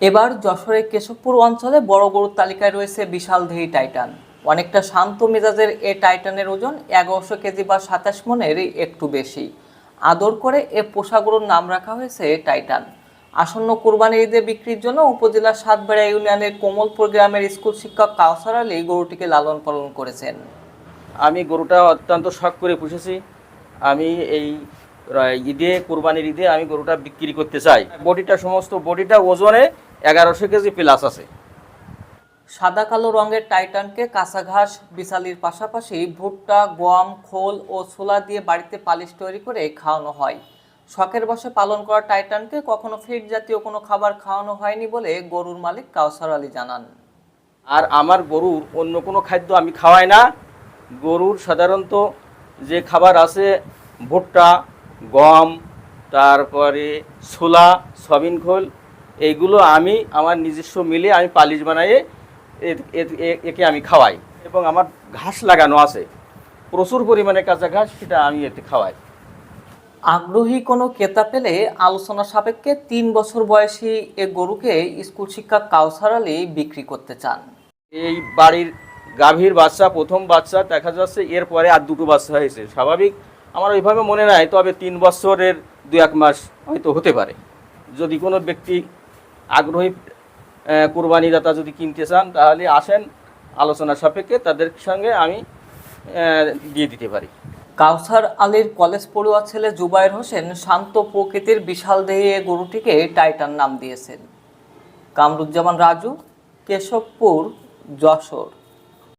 এবার যশোরের কেশবপুর অঞ্চলে বড় গরুর তালিকায় রয়েছে বিশাল দেহি টাইটান। অনেকটা শান্ত মেজাজের এ টাইটানের ওজন এগারোশো কেজি বা সাতাশ মনের একটু বেশি। আদর করে এ পোষা গরুর নাম রাখা হয়েছে এ টাইটান। আসন্ন কোরবানির ঈদে বিক্রির জন্য উপজেলার সাতবেড়া ইউনিয়নের কোমলপুর গ্রামের স্কুল শিক্ষক কাউসার আলী গরুটিকে লালন পালন করেছেন। আমি গরুটা অত্যন্ত শখ করে পুষেছি। আমি এই ঈদে, কোরবানির ঈদে আমি গরুটা বিক্রি করতে চাই। বডিটা, সমস্ত বডিটা ওজনে এগারোশো কেজি প্লাস আছে। সাদা কালো রঙের টাইটানকে কাঁচা ঘাস বিছালির পাশাপাশি ভুট্টা গম খোল ও ছোলা দিয়ে বাড়িতে পালিশ তৈরি করে খাওয়ানো হয়। শখের বসে পালন করা টাইটানকে কখনো ফিড জাতীয় কোনো খাবার খাওয়ানো হয়নি বলে গরুর মালিক কাউসার আলী জানান। আর আমার গরুর অন্য কোনো খাদ্য আমি খাওয়াই না। গরুর সাধারণত যে খাবার আছে ভুট্টা গম তারপরে ছোলা সবিন খোল এইগুলো আমি আমার নিজস্ব মিলে আমি পালিশ বানাইয়ে একে আমি খাওয়াই। এবং আমার ঘাস লাগানো আছে। প্রচুর পরিমাণে কাঁচা ঘাস সেটা আমি এতে খাওয়াই। আগ্রহী কোনো ক্রেতা পেলে আলোচনা সাপেক্ষে তিন বছর বয়সী এ গরুকে স্কুল শিক্ষা কাউসার আলী বিক্রি করতে চান। এই বাড়ির গাভীর বাচ্চা প্রথম বাচ্চা দেখা যাচ্ছে এরপরে আর দুটো বাচ্চা হয়েছে। স্বাভাবিক আমার ওইভাবে মনে নাই তবে তিন বছরের দু এক মাস হয়তো হতে পারে। যদি কোনো ব্যক্তি আগ্রহী কোরবানিদাতা যদি কিনতে চান, তাহলে আসেন আলোচনা সাপেক্ষে, তাদের সঙ্গে আমি দিয়ে দিতে পারি। কাউসার আলীর কলেজ পড়ুয়া ছেলে জুবায়ের হোসেন শান্ত প্রকৃতির বিশাল দেহে গরুটিকে টাইটান নাম দিয়েছেন। কামরুজ্জামান রাজু, কেশবপুর, যশোর।